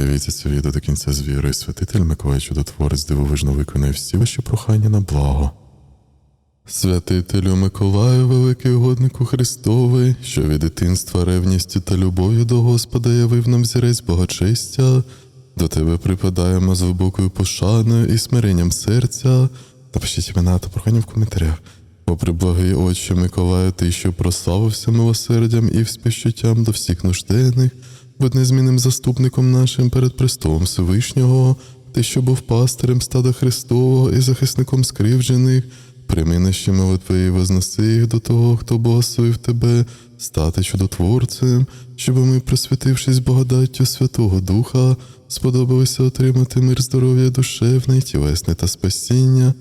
Дивіться це відео до кінця з вірою. Святитель Миколай Чудотворець дивовижно виконує всі ваші прохання на благо. Святителю Миколаю, великий угоднику Христовий, що від дитинства ревністю та любов'ю до Господа явив нам зірець благочестя, до тебе припадаємо з глибокою пошаною і смиренням серця. Напишіть імена та прохання в коментарях. Попри благий Отче Миколаю, ти, що прославився милосердям і співчуттям до всіх нужденних, будь незмінним заступником нашим перед престолом Всевишнього, ти, що був пастирем стада Христового і захисником скривджених, прийми наші молитви і возноси їх до того, хто благословив тебе, стати чудотворцем, щоб ми, присвятившись благодаттю Святого Духа, сподобалися отримати мир здоров'я душевне, тілесне та спасіння.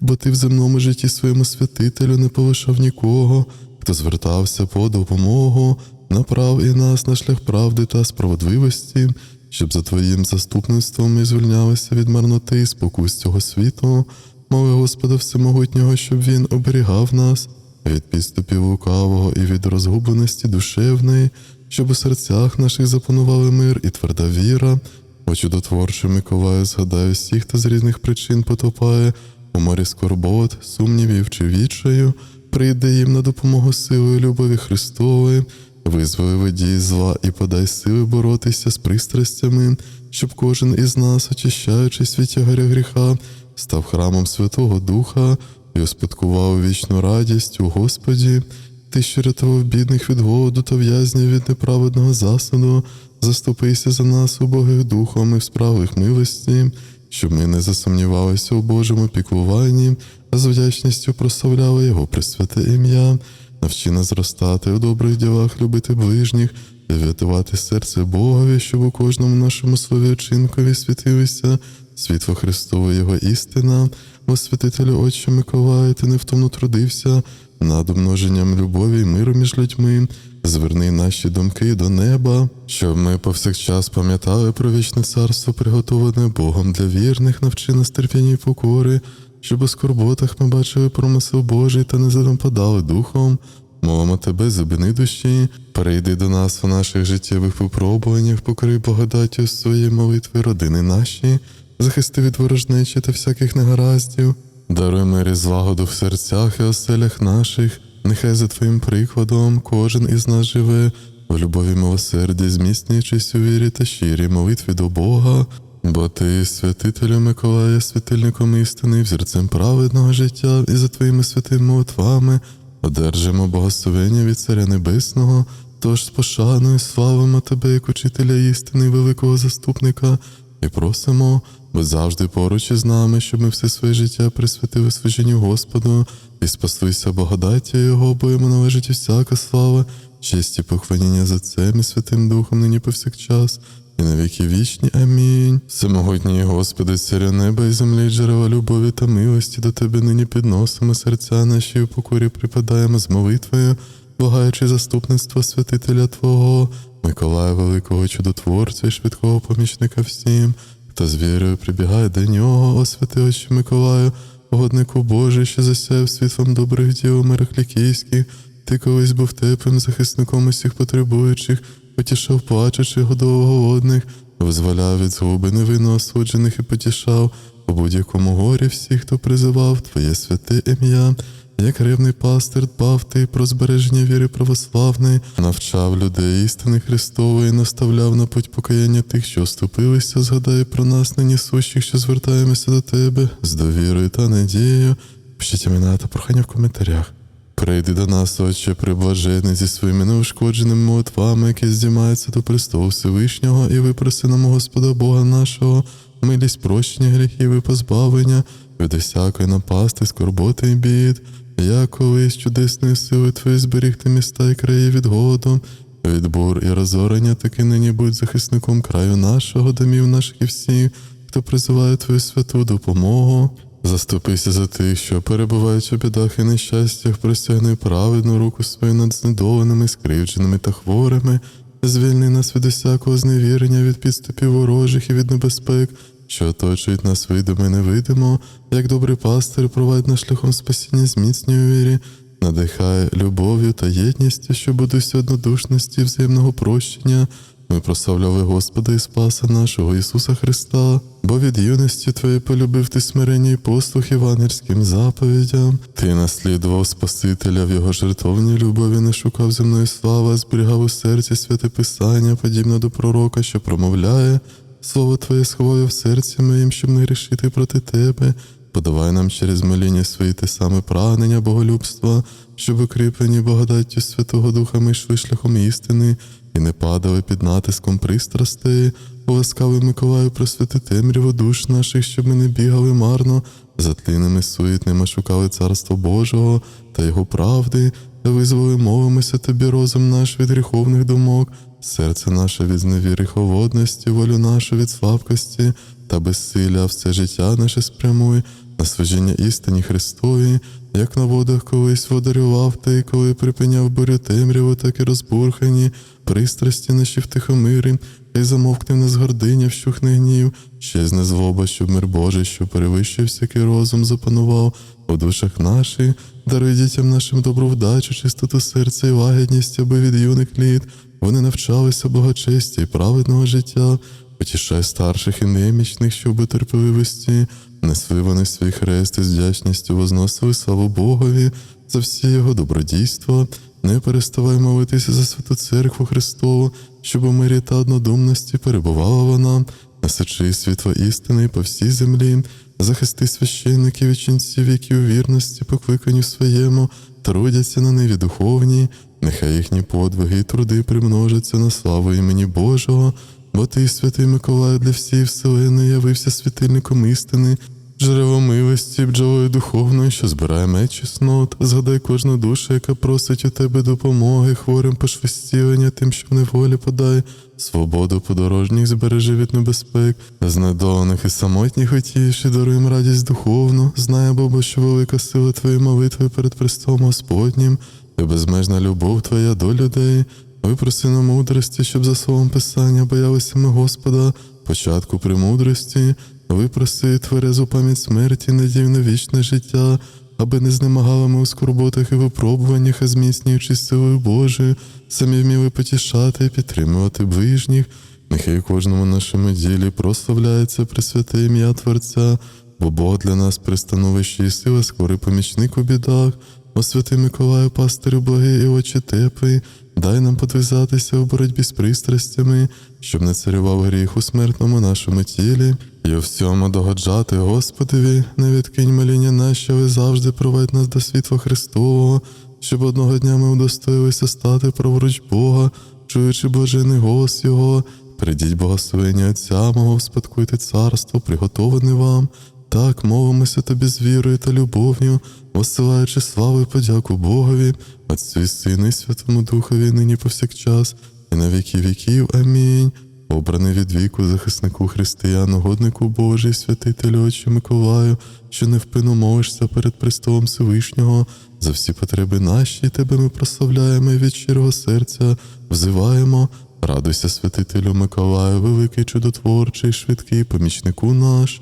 Бо ти в земному житті своєму святителю не полишав нікого, хто звертався по допомогу, направ і нас на шлях правди та справедливості, щоб за твоїм заступництвом ми звільнялися від марноти і спокус цього світу. Моли Господа Всемогутнього, щоб Він оберігав нас від підступів лукавого і від розгубленості душевної, щоб у серцях наших запанували мир і тверда віра. О чудотворче Миколаю, згадаю всіх, хто з різних причин потопає у морі скорбот, сумнівів чи відчаю, прийде їм на допомогу силою любові Христової, визволи водій зла і подай сили боротися з пристрастями, щоб кожен із нас, очищаючись від тягаря гріха, став храмом Святого Духа і успадкував вічну радість у Господі. Ти, що рятував бідних від голоду та в'язнів від неправедного засуду, заступися за нас, убогих духом і в справах милості, щоб ми не засумнівалися у Божому піклуванні, а з вдячністю прославляли Його присвяте ім'я, навчи нас зростати у добрих ділах, любити ближніх, врятувати серце Богові, щоб у кожному нашому слові вчинкові світилися світло Христове Його істина, О святителю Отче Миколаю, ти невтомно трудився над умноженням любові і миру між людьми. Зверни наші думки до неба, щоб ми повсякчас пам'ятали про вічне царство, приготоване Богом для вірних, навчи нас терпіння і покори, щоб у скорботах ми бачили промисел Божий та не занепадали духом. Молимо тебе, зубини душі, перейди до нас у наших життєвих випробуваннях, покори благодаттю своєї молитви родини наші, захисти від ворожнечі та всяких негараздів, даруй мир і злагоду в серцях і оселях наших. Нехай за Твоїм прикладом кожен із нас живе в любові милосерді, зміцнюючись у вірі та щирій молитві до Бога, бо Ти, святителю Миколая, світильником істини, взірцем праведного життя, і за Твоїми святими молитвами одержимо благословення від Царя Небесного, тож з пошаною славимо Тебе, як учителя істини, великого заступника, і просимо, будь завжди поруч із нами, щоб ми все своє життя присвятили служінню Господу. І спаслися благодаттю Його, бо йому належить усяка слава, честь і поклоніння за Цем і Святим Духом нині повсякчас, і на віки вічні. Амінь. Всемогутній Господи, царя неба і землі, джерела любові та милості до Тебе нині підносимо серця наші у покорі припадаємо з молитвою, благаючи заступництво святителя Твого, Миколая Великого Чудотворця і швидкого помічника всім, хто з вірою прибігає до нього, о святий Отче Миколаю, Годнику Божий, що засяяв світлом добрих діл мирах лікійських, ти колись був теплим захисником усіх потребуючих, потішав плачучих, голодних, визволяв від згуби невинно осуджених і потішав у будь-якому горі всіх, хто призивав Твоє святе ім'я. Як ревний пастир дбав ти про збереження віри православної, навчав людей істини Христової, наставляв на путь покаяння тих, що оступилися, згадай про нас, нині сущих, що звертаємося до тебе з довірою та надією. Пишіть імена та прохання в коментарях. Прийди до нас, Отче, приблажений зі своїми неушкодженими молитвами, які здіймаються до престолу Всевишнього, і випроси нам Господа Бога нашого, милість прощення гріхів і позбавлення від усякої напасти, скорботи і бід. Я колись чудесною силою Твоєю зберігти міста і краї від голоду, від бур і розорення, таки нині будь захисником краю нашого, домів наших і всіх, хто призиває Твою святу допомогу. Заступися за тих, що перебувають у бідах і нещастях, простягни праведну руку свою над знедоленими, скривдженими та хворими, звільни нас від усякого зневірення, від підступів ворожих і від небезпек, що оточують нас видимо і невидимо, як добрий пастир провадь нас шляхом спасіння зміцнює вірі, надихає любов'ю та єдністю, що будуть однодушності, взаємного прощення, Ми прославляли Господа і Спаса нашого Ісуса Христа, бо від юності Твоєї полюбив ти смирення і послух євангельським заповідям. Ти наслідував Спасителя в його жертовній любові, не шукав земної слави, а зберігав у серці святе Писання, подібно до пророка, що промовляє. Слово Твоє сховаю в серці моїм, щоб не грішити проти Тебе. Подавай нам через моління свої те саме прагнення боголюбства, щоб укріплені благодаттю Святого Духа ми йшли шляхом істини і не падали під натиском пристрастей. О ласкавий Миколаю, просвяти темряву душ наших, щоб ми не бігали марно, за тлінними суетними шукали Царство Божого та Його правди, та визволи молимося тобі розум наш від гріховних думок, серце наше від зневіри холодності, волю нашу від слабкості та безсилля, все життя наше спрямуй на служіння істині Христові, як на водах колись водарював ти, коли припиняв бурю темряву, так і розбурхані, пристрасті наші втихомирі, хай замовкне в нас гординя, вщухне гнів, щезне злоба, щоб мир Божий, що перевищує всякий розум, запанував у душах наших, даруй дітям нашим добру вдачу, чистоту серця і лагідність, аби від юних літ вони навчалися благочестя і праведного життя. Потішай старших і немічних, щоб у терпеливості несли вони свій хрест із вдячністю возносили славу Богові за всі його добродійства. Не переставай молитися за святу церкву Христову, щоб у мирі та однодумності перебувала вона, несучи світло істини по всій землі, захисти священників і ченців, які у вірності покликані своєму, трудяться на ниві духовній, нехай їхні подвиги і труди примножаться на славу імені Божого. Бо ти, святий Миколай, для всієї вселеної явився світильником істини, джерело милості, бджолою духовною, що збирає меч чеснот. Згадай кожну душу, яка просить у тебе допомоги, хворим пошвистілення, тим, що в неволі подай, свободу подорожніх збережи від небезпек, знедолених і самотніх утіш, і даруй їм радість духовну. Знає, Бабо, що велика сила твоєї молитви перед престолом Господнім, і безмежна любов твоя до людей. Випроси на мудрості, щоб за словом Писання боялися ми Господа, початку премудрості, випроси тверезу пам'ять смерті, надію на вічне життя, аби не знемагали ми у скорботах і випробуваннях, а зміцнюючись силою Божою, самі вміли потішати і підтримувати ближніх. Нехай у кожному нашому ділі прославляється Пресвяте ім'я Творця, бо Бог для нас пристановище і сила, скорий помічник у бідах. О святий Миколаю, пастирю благий і очі теплий, дай нам подвизатися у боротьбі з пристрастями, щоб не царював гріх у смертному нашому тілі, і у всьому догоджати Господові, не відкинь моління наші, але завжди провадь нас до світла Христового, щоб одного дня ми удостоїлися стати праворуч Бога, чуючи блажений голос Його. Придіть благословення Отця мого, успадкуйте царство, приготоване вам. Так мовимося тобі з вірою та любов'ю, посилаючи славу і подяку Богові, Отцю і Сину і Святому Духові, нині повсякчас, і на віки віків. Амінь. Обраний від віку захиснику християн, угоднику Божий, святителю Отче Миколаю, що невпину молишся перед престолом Всевишнього, за всі потреби наші, тебе ми прославляємо від щирого серця взиваємо. Радуйся, святителю Миколаю, великий чудотворчий, швидкий помічнику наш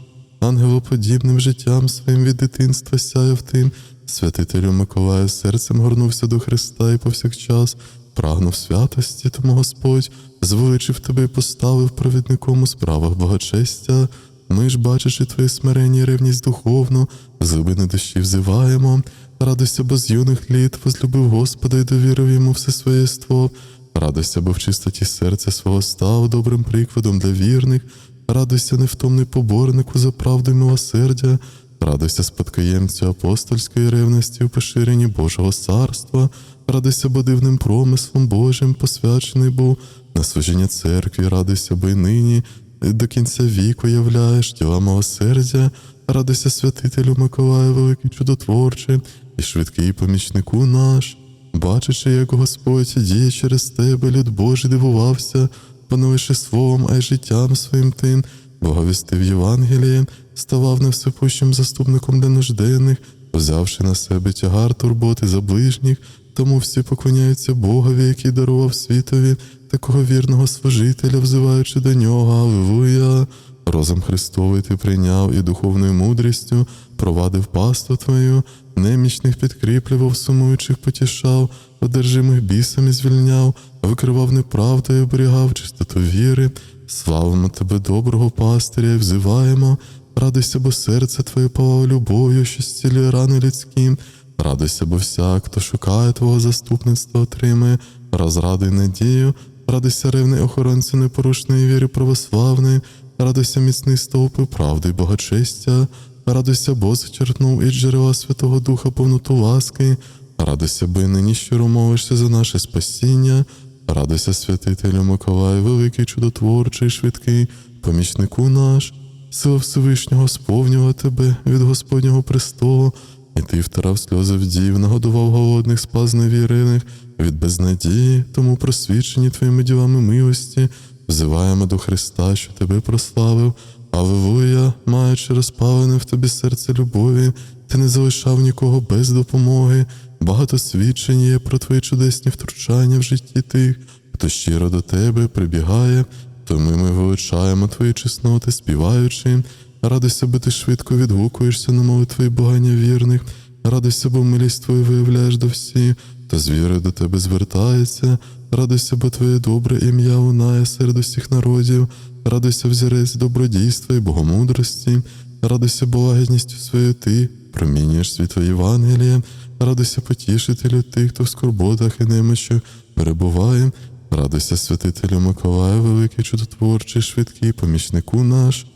ангелоподібним життям своїм від дитинства сяяв тим, святителю Миколаю серцем горнувся до Христа і повсякчас прагнув святості, тому Господь звеличив тебе і поставив провідником у справах благочестя. Ми ж, бачачи твоє смирення і ревність духовну, зубини душі взиваємо. Радуйся, бо з юних літ возлюбив Господа і довірив йому все своє єство. Радуйся, бо в чистоті серця свого став добрим прикладом для вірних. Радуйся, невтомний поборнику за правду й милосердя, радуйся спадкоємцю апостольської ревності в поширенні Божого царства, радуйся, бо дивним промислом Божим посвячений був. На служіння церкві, радуйся, бо й нині до кінця віку являєш діла милосердя, радуйся, святителю Миколаю, великий чудотворчий і швидкий помічнику наш. Бачачи, як Господь діє через тебе, люд Божий дивувався, бо словом, а й життям своїм тим, благовістив Євангелієм, ставав невсипущим заступником для нужденних, взявши на себе тягар турботи за ближніх, тому всі поклоняються Богові, який дарував світові такого вірного служителя, взиваючи до нього. Аллилуйя. Розум Христовий ти прийняв і духовною мудрістю провадив пасту твою, немічних підкріплював, сумуючих потішав, одержимих бісами звільняв, викривав неправду і оберігав чистоту віри. Славимо тебе, доброго пастиря, і взиваємо. Радуйся, бо серце твоє палало любов'ю, що зцілює рани людські. Радуйся, бо всяк, хто шукає Твого заступництва, отримає розраду надію. Радуйся, ревний охоронцю непорушної віри православної, радуйся, міцний стовпи правди богочестя, радуйся, бо зачерпнув із джерела Святого Духа повноту ласки, радуйся, й нині щиро мовишся за наше спасіння, радуйся, святителю Миколай, великий чудотворчий, швидкий, помічнику наш, сила Всевишнього сповнювала тебе від Господнього престолу, і ти втирав сльози вдів, нагодував голодних, спас невірених від безнадії, тому просвічені твоїми ділами милості, взиваємо до Христа, що тебе прославив. Аллилуйя, маючи розпалене в тобі серце любові, ти не залишав нікого без допомоги. Багато свідчень є про твої чудесні втручання в житті тих, хто щиро до тебе прибігає, тому ми величаємо твої чесноти, співаючи. Радуйся, бо ти швидко відгукуєшся на молитви богання вірних, радуйся, бо милість твою виявляєш до всіх, та з вірою до тебе звертається, радуйся, бо твоє добре ім'я лунає серед усіх народів, радуйся взірець добродійства і богомудрості, радуйся, бо лагідністю своєю ти промінюєш світло Євангелія, радуйся потішителю тих, хто в скорботах і немощах перебуває, радуйся святителю Миколаю, великий чудотворчий, швидкий, помічнику наш.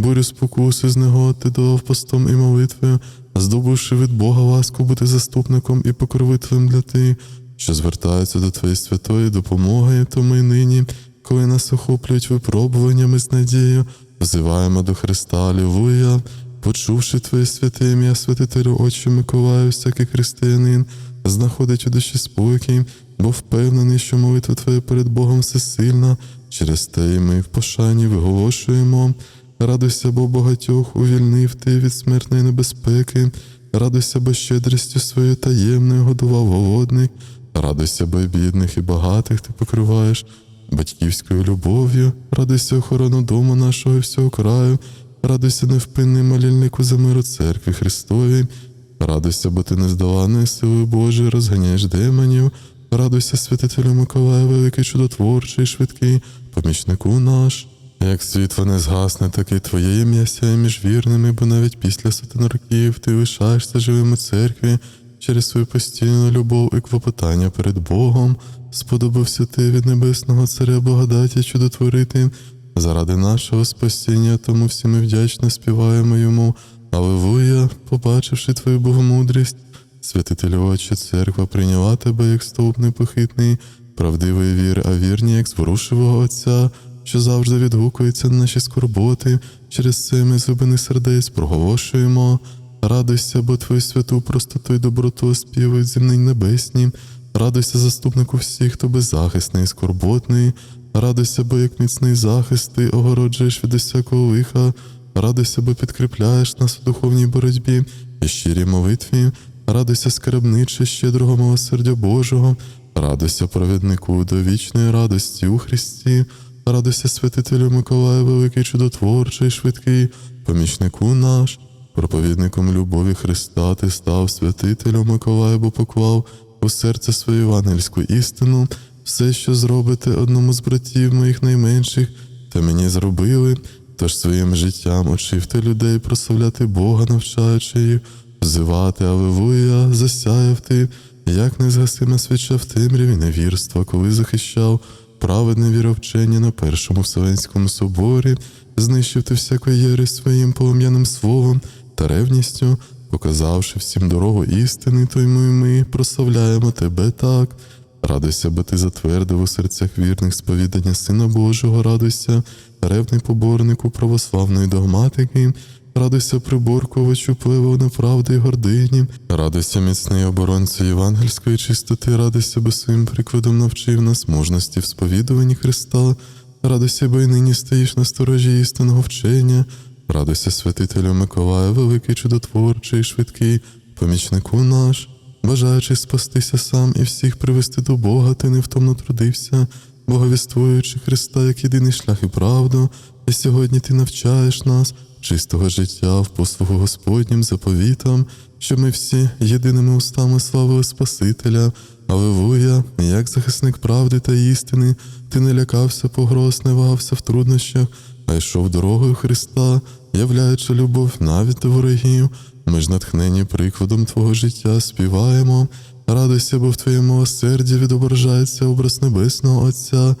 Бурю спокуси з ти давав постом і молитвою, здобувши від Бога ласку бути заступником і покровителем для тих, що звертаються до Твоєї святої допомоги, тому й нині, коли нас охоплюють випробуваннями з надією, взиваємо до Христа, Алілуя, почувши Твоє святе ім'я, святителю Отче Миколаю, всякий християнин, знаходить у душі спокій, бо впевнений, що молитва Твоя перед Богом всесильна, через те і ми в пошані виголошуємо. Радуйся, бо багатьох увільнив ти від смертної небезпеки, радуйся, бо щедрістю своєю таємною годував голодних, радуйся, бо бідних і багатих ти покриваєш батьківською любов'ю, радуйся охорону дому нашого і всього краю, радуйся невпинний молільнику за миру церкви Христовій, радуйся, бо ти нездоланною силою Божою розганяєш демонів, радуйся, святителю Миколаю, великий чудотворчий, швидкий, помічнику наш. Як світло не згасне, так і твоє ім'я сяє між вірними, бо навіть після сотен років ти лишаєшся живим у церкві через свою постійну любов і клопотання перед Богом, сподобався ти від небесного царя благодаті чудотворити. Заради нашого спасіння, тому всі ми вдячно співаємо йому. Аллилуйя, побачивши твою богомудрість, святителю Отче, церква прийняла тебе як стовп непохитний, правдивої віри, а вірні, як зворушливого Отця що завжди відгукується на наші скорботи, через це ми зубини сердець проголошуємо. Радуйся, бо Твою святу простоту й доброту співають земні небесні. Радуйся, заступнику всіх, хто беззахисний і скорботний. Радуйся, бо як міцний захист, ти огороджуєш від усякого лиха. Радуйся, бо підкріпляєш нас у духовній боротьбі і щирій молитві. Радуйся, скарбниче щедрого милосердя Божого. Радуйся, провіднику до вічної радості у Христі. Радуйся, святителю Миколаю, великий чудотворчий, швидкий, помічнику наш, проповідником любові Христа ти став святителю Миколаю, бо поклав у серце свою євангельську істину, все, що зробите одному з братів моїх найменших, та мені зробили, тож своїм життям очивте людей прославляти Бога, навчаючи їх, взивати Аллилуйя, засяяв ти, як незгасима свіча в темряві невірства, коли захищав праведне віровчення на Першому Вселенському соборі, знищив ти всяку єресь своїм полум'яним словом та ревністю, показавши всім дорогу істини, то й ми, ми прославляємо тебе так. Радуйся, бо ти затвердив у серцях вірних сповідання Сина Божого, радуйся, ревний поборнику православної догматики. Радуйся приборкувачу пливу неправди й гордині, радуйся міцний оборонцю євангельської чистоти, радуйся, бо своїм прикладом навчив нас мужності в сповідуванні Христа, радуйся, бо й нині стоїш на сторожі істинного вчення, радуйся, святителю Миколаю, великий чудотворчий, швидкий, помічнику наш, бажаючи спастися сам і всіх привести до Бога, ти невтомно трудився, боговіствуючи Христа як єдиний шлях і правду. І сьогодні ти навчаєш нас чистого життя в послугу Господнім заповітам, що ми всі єдиними устами славили Спасителя. Алевуя, як захисник правди та істини, ти не лякався погроз, не вагався в труднощах, а йшов дорогою Христа, являючи любов навіть до ворогів. Ми ж натхнені прикладом Твого життя співаємо. Радуйся, бо в Твоєму осерді відображається образ Небесного Отця.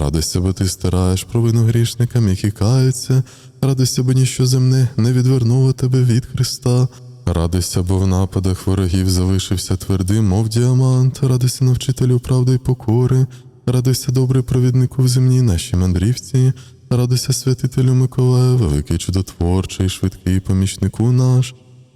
Радуйся, бо ти стараєш провину грішникам, які каються. Радуйся, бо ніщо земне не відвернуло тебе від Христа. Радуйся, бо в нападах ворогів залишився твердим, мов діамант. Радуйся, навчителю правди й покори. Радуйся, добрий провіднику в земній нашій мандрівці. Радуйся, святителю Миколаю, великий чудотворчий, швидкий помічнику наш.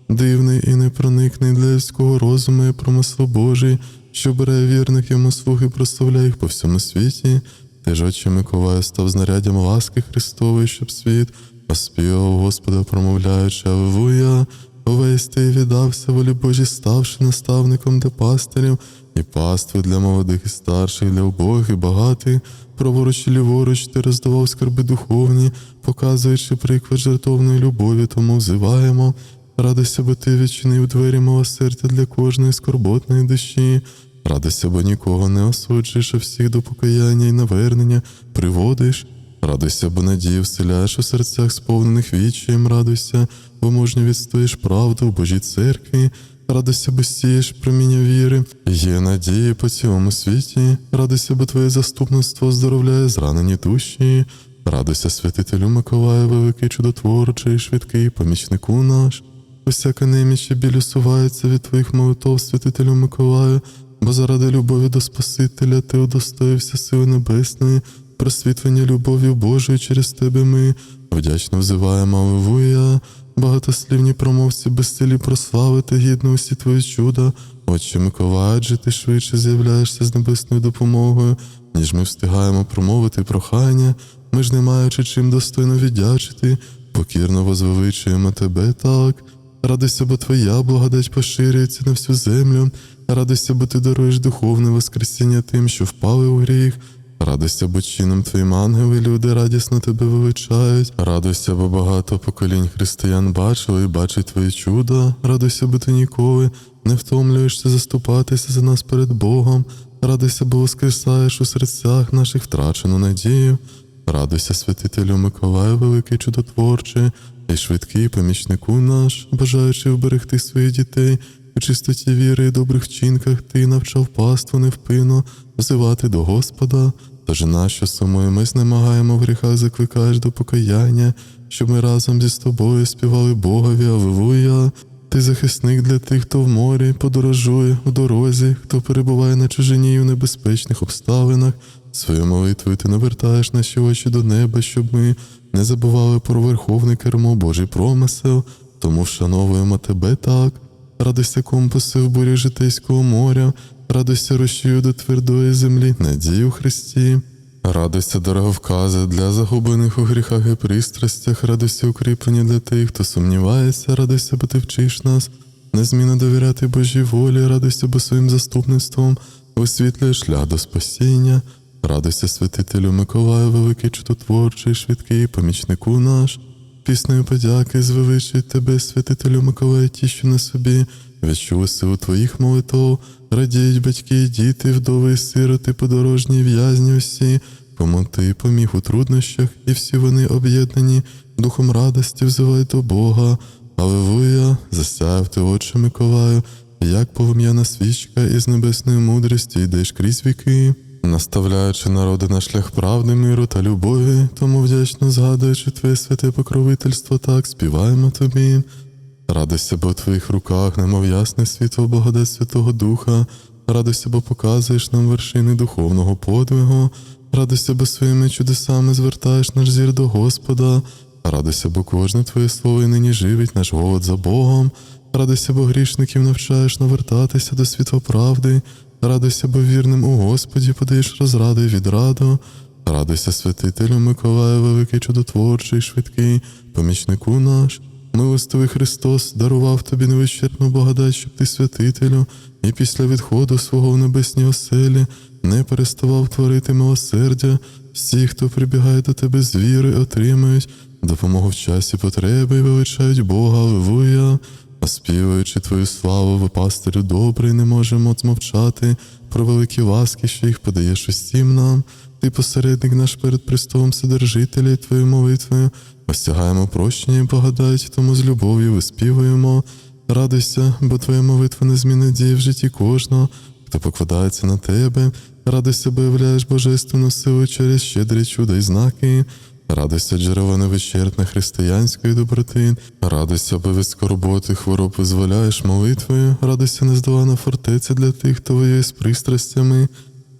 Дивний і непроникний для людського розуму і промисло Божий, що бере вірних йому слуг і прославляє їх по всьому світі. Отче Миколаю, став знаряддям ласки Христової, щоб світ оспівав Господа, промовляючи Аллилуйя. Увесь ти віддався волі Божій, ставши наставником для пастирів і пастви для молодих і старших, для убогих і багатих, праворуч і ліворуч ти роздавав скарби духовні, показуючи приклад жертовної любові, тому взиваємо. Радуйся, бо ти відчинив двері милосердя для кожної скорботної душі. Радуйся, бо нікого не осуджуєш, а всіх до покаяння і навернення приводиш. Радуйся, бо надію вселяєш у серцях сповнених вічаєм, радуйся, бо мужньо відстоїш правду в Божій церкві. Радуйся, бо сієш проміння віри, є надії по цілому світі. Радуйся, бо твоє заступництво оздоровляє зранені душі. Радуйся, святителю Миколаю, великий чудотворчий, швидкий помічнику наш. Усяка неміч і біль усувається від твоїх молитов, святителю Миколаю, бо заради любові до Спасителя ти удостоївся сили небесної, просвітлення любові Божої через тебе ми вдячно взиваємо Аллилуйя. Багатослівні промовці безсилі прославити гідно усі твої чуда. Отче Миколай, адже ти швидше з'являєшся з небесною допомогою, ніж ми встигаємо промовити прохання. Ми ж не маючи чим достойно віддячити, покірно возвеличуємо тебе так. Радуйся, бо твоя благодать поширюється на всю землю. Радуйся, бо ти даруєш духовне воскресіння тим, що впали у гріх. Радуйся, бо чином твоїм ангели люди радісно тебе величають. Радуйся, бо багато поколінь християн бачили і бачать твої чуда. Радуйся, бо ти ніколи не втомлюєшся заступатися за нас перед Богом. Радуйся, бо воскресаєш у серцях наших втрачену надію. Радуйся, святителю Миколаю, великий чудотворчий, і швидкий помічнику наш, бажаючи вберегти своїх дітей у чистоті віри і добрих вчинках, ти навчав паству невпинно взивати до Господа. Тож нас, що сумою ми знемагаємо в гріхах, закликаєш до покаяння, щоб ми разом зі тобою співали Богові, Аллилуйя. Ти захисник для тих, хто в морі подорожує у дорозі, хто перебуває на чужині і у небезпечних обставинах. Свою молитвою ти навертаєш наші очі до неба, щоб ми не забували про верховне кермо Божий промисел, тому вшановуємо тебе так. Радуйся компаси в бурі житейського моря, радуйся рушію до твердої землі, надії у Христі. Радуйся, дороговкази для загублених у гріхах і пристрастях, радуйся укріплення для тих, хто сумнівається, радуйся, бо ти вчиш нас, незмінно довіряти Божій волі, радуйся, бо своїм заступництвом висвітлює шлях до спасіння. Радуйся, святителю Миколаю, великий чудотворчий, швидкий, помічнику наш. Піснею подяки звеличують тебе, святителю Миколаю, ті, що на собі, відчули силу твоїх молитов, радіють батьки, діти, вдови, сироти, подорожні, в'язні усі, кому ти поміг у труднощах, і всі вони об'єднані. Духом радості взивають до Бога. Аллилуйя, засяяв ти, Отче Миколаю, як полум'яна свічка із небесної мудрості йдеш крізь віки наставляючи народи на шлях правди, миру та любові, тому вдячно згадуючи Твоє святе покровительство, так співаємо тобі. Радуйся, бо в твоїх руках, немов ясне світло благодать Святого Духа, радуйся, бо показуєш нам вершини духовного подвигу, радуйся, бо своїми чудесами звертаєш наш зір до Господа, радуйся, бо кожне твоє слово і нині живить наш голод за Богом, радуйся, бо грішників навчаєш навертатися до світла правди, Радуйся, бо вірним у Господі подаєш розраду і відраду. Радуйся, святителю Миколаю, великий чудотворчий, швидкий, помічнику наш. Милостивий Христос дарував тобі невичерпну благодать, щоб ти, святителю, і після відходу свого в небесній оселі не переставав творити милосердя Всі, хто прибігає до тебе з віри, отримають допомогу в часі потреби і величають Бога, Аллилуйя. Оспівуючи твою славу, ви пастирю добрий, не можемо змовчати про великі ласки, що їх подаєш усім нам. Ти посередник наш перед престолом Вседержителя і твоєю молитвою. Осягаємо прощення і благодать, тому з любов'ю виспівуємо. Радуйся, бо твоя молитва незмінна діє в житті кожного, хто покладається на тебе. Радуйся, бо являєш божественну силу через щедрі чуда й знаки. Радуйся, джерело невичерпне християнської доброти. Радуйся, від скорботи хвороб визволяєш молитвою. Радуйся, нездолана фортеця для тих, хто воює з пристрастями.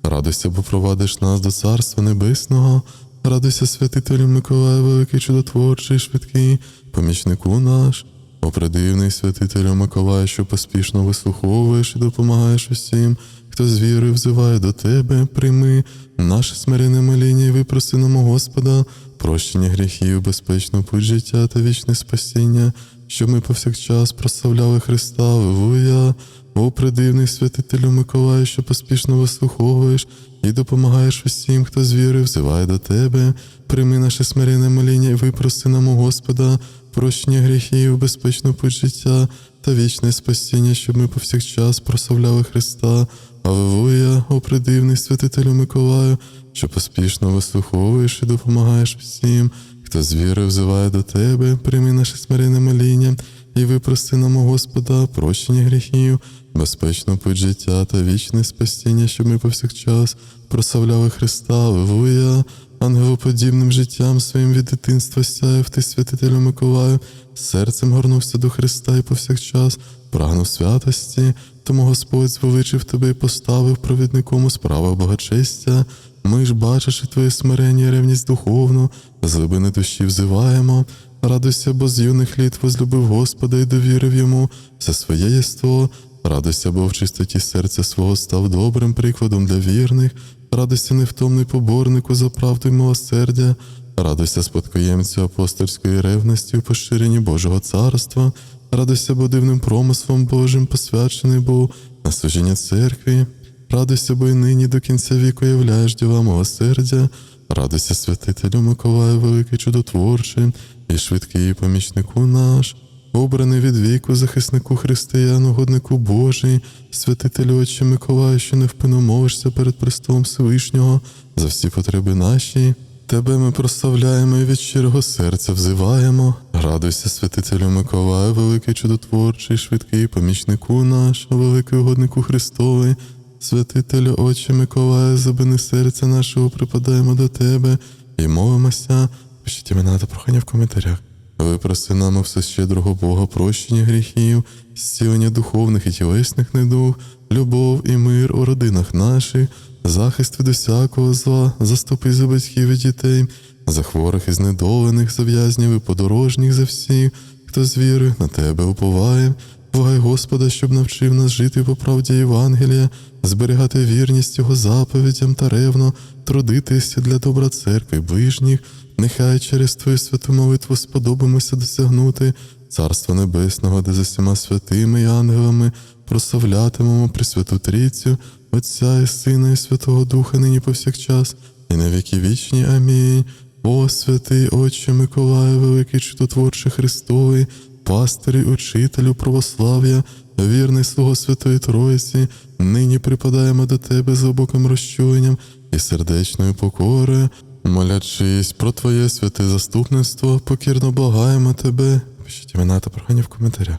Радуйся, бо провадиш нас до Царства Небесного. Радуйся, святителю Миколаю, великий чудотворчий, швидкий, помічнику наш. О придивний святителю Миколаю, що поспішно вислуховуєш і допомагаєш усім, хто з вірою взиває до тебе, прийми. Наше смирене моління і випроси нам Господа, прощення гріхів, безпечну путь життя та вічне спасіння, щоб ми повсякчас прославляли Христа, Аллилуйя. О, придивний святителю Миколаю, що поспішно вислуховуєш і допомагаєш усім, хто з вірою взиває до тебе, прийми наше смирене моління і випроси нам Господа, прощення гріхів, безпечну путь життя та вічне спасіння, щоб ми повсякчас прославляли Христа. Аллилуйя, о придивний святителю Миколаю, що поспішно вислуховуєш і допомагаєш всім, хто з вірою взиває до тебе, прийми наше смирене моління і випроси нам у Господа прощення гріхів, безпечну путь життя та вічне спасіння, щоб ми повсякчас прославляли Христа, Аллилуйя, ангелоподібним життям своїм від дитинства сяяв ти, святителю Миколаю, серцем горнувся до Христа і повсякчас прагнув святості, тому Господь звеличив тебе і поставив провідником у справах благочестя. Ми ж, бачиш, і твоє смирення, і ревність духовну, з глибини душі взиваємо. Радуйся, бо з юних літ возлюбив Господа і довірив йому все своє єство. Радуйся, бо в чистоті серця свого став добрим прикладом для вірних. Радуйся, невтомний поборнику за правду й милосердя. Радуйся спадкоємцю апостольської ревності у поширенні Божого царства. Радуйся, бо дивним промислом Божим посвячений був на служіння церкві. Радуйся, бо й нині до кінця віку являєш діла милосердя. Радуйся, святителю Миколаю, великий чудотворчий і швидкий помічнику наш, обраний від віку, захиснику християн, угоднику Божий, святителю Отче Миколаю, що невпинно молишся перед престолом Всевишнього за всі потреби наші. Тебе ми прославляємо і від щирого серця взиваємо. Радуйся, святителю Миколаю, великий чудотворчий, швидкий помічнику наш, великий угоднику Христовий, святителю Отче Миколаю, забини серця нашого, припадаємо до тебе і молимося. Пишіть імена та прохання в коментарях. Випроси нам все щедрого Бога прощення гріхів, зцілення духовних і тілесних недуг, любов і мир у родинах наших, захист від усякого зла, заступи за батьків і дітей, за хворих і знедолених, за в'язнів і подорожніх, за всіх, хто з віри на тебе уповає. Благай Господа, щоб навчив нас жити по правді Євангелія, зберігати вірність Його заповідям та ревно, трудитися для добра церкви ближніх, нехай через Твою святу молитву сподобаємося досягнути Царства Небесного, де за всіма святими і ангелами прославлятимемо Пресвяту Трійцю, Отця і Сина, і Святого Духа, нині повсякчас, і на віки вічні. Амінь. О, святий Отче Миколаю, великий чудотворче Христовий, пастирі, учителю православ'я, вірний слуго Святої Троїці, нині припадаємо до Тебе з глибоким розчуленням і сердечною покорою, молячись про Твоє святе заступництво, покірно благаємо Тебе. Пишіть імена та прохання в коментарях.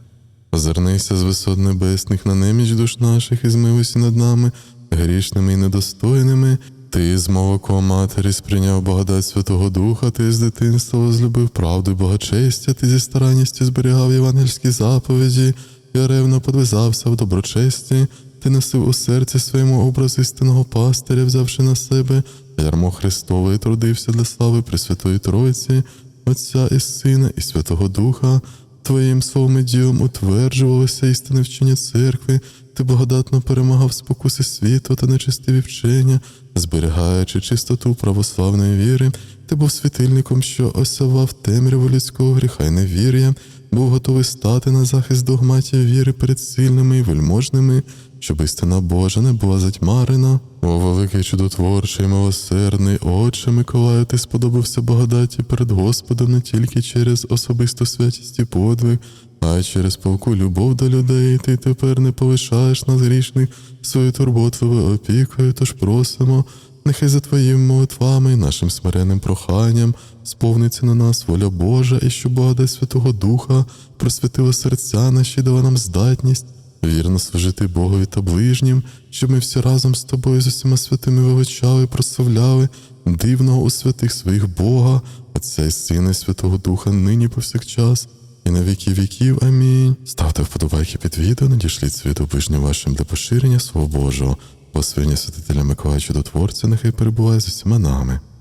Озирнися з висот небесних на неміч душ наших і змилуйся над нами, грішними і недостойними. Ти з молоком матері сприйняв благодать Святого Духа, ти з дитинства возлюбив правду і благочестя, ти зі старанністю зберігав євангельські заповіді, і ревно подвизався в доброчесті, ти носив у серці своєму образ істинного пастиря, взявши на себе ярмо Христове і трудився для слави Пресвятої Тройці, Отця і Сина, і Святого Духа. Твоїм словом і ділом утверджувалося істинне вчення церкви, ти благодатно перемагав спокуси світу та нечистиві вчення, зберігаючи чистоту православної віри, ти був світильником, що осявав темряву людського гріха й невір'я, був готовий стати на захист догматів віри перед сильними і вельможними, щоб істина Божа не була затьмарена. О, великий чудотворчий, милосердний, Отче Миколаю, ти сподобався благодаті перед Господом не тільки через особисту святість і подвиг, а й через палку любов до людей. Ти тепер не полишаєш нас грішних свою турботливою опікою, тож просимо. Нехай за твоїми молитвами і нашим смиренним проханням сповниться на нас воля Божа, і щоб благодать Святого Духа просвятила серця наші, дала нам здатність вірно служити Богові та ближнім, щоб ми всі разом з тобою з усіма святими величали, прославляли дивного у святих своїх Бога, Отця і Сина і Святого Духа, нині повсякчас. І на віки віків. Амінь. Ставте вподобайки під відео, надішліть світу ближнім вашим для поширення свого Божого. Посвяння святителя Миколая Чудотворця, нехай перебуває з усіма нами.